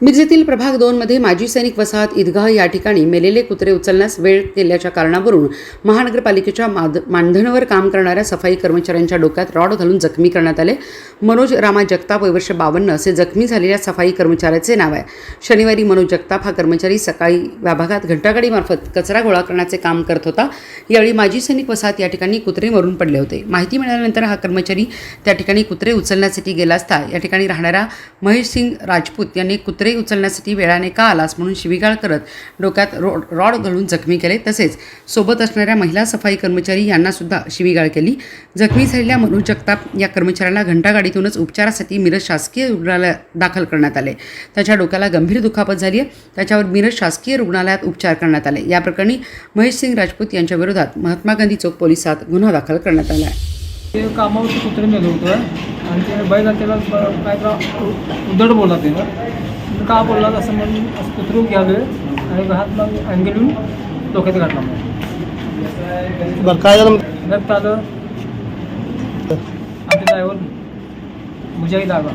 मिरजेतील प्रभाग दोनमध्ये माजी सैनिक वसाहत ईदगाह या ठिकाणी मेलेले कुत्रे उचलण्यास वेळ केल्याच्या कारणावरून महानगरपालिकेच्या माद मानधनावर काम करणाऱ्या सफाई कर्मचाऱ्यांच्या डोक्यात रॉड घालून जखमी करण्यात आले. मनोज रामा जगताप वयवर्ष बावन्न असे जखमी झालेल्या सफाई कर्मचाऱ्याचे नाव आहे. शनिवारी मनोज जगताप हा कर्मचारी सकाळी विभागात घंटागाडीमार्फत कचरा गोळा करण्याचे काम करत होता. यावेळी माजी सैनिक वसाहत या ठिकाणी कुत्रे मरून पडले होते. माहिती मिळाल्यानंतर हा कर्मचारी त्या ठिकाणी कुत्रे उचलण्यासाठी गेला असता या ठिकाणी राहणाऱ्या महेश सिंग राजपूत यांनी कुत्रे उचलण्यासाठी वेळाने का आलास म्हणून शिवीगाळ करत डोक्यात रो रॉड घालून जखमी केले. तसेच सोबत असणाऱ्या महिला सफाई कर्मचारी यांना सुद्धा शिवीगाळ केली. जखमी झालेल्या मनोज जगताप या कर्मचाऱ्याला घंटागाडीतूनच उपचारासाठी मिरज शासकीय रुग्णालयात दाखल करण्यात आले. त्याच्या डोक्याला गंभीर दुखापत झाली आहे. त्याच्यावर मिरज शासकीय रुग्णालयात उपचार करण्यात आले. या प्रकरणी महेश सिंग राजपूत यांच्या विरोधात महात्मा गांधी चौक पोलिसात गुन्हा दाखल करण्यात आला आहे. ते कामावरती कुत्रे नेलं होतं. आणि ते बैल त्याला काय तर बोला ते का बोलला असं म्हणून असं कुत्रू घ्यावे आणि हात मग अँगेलून डोक्यात घातला मग. बरं काय झालं? रक्त आलं. आमचे ड्रायव्हर मुजाही दागा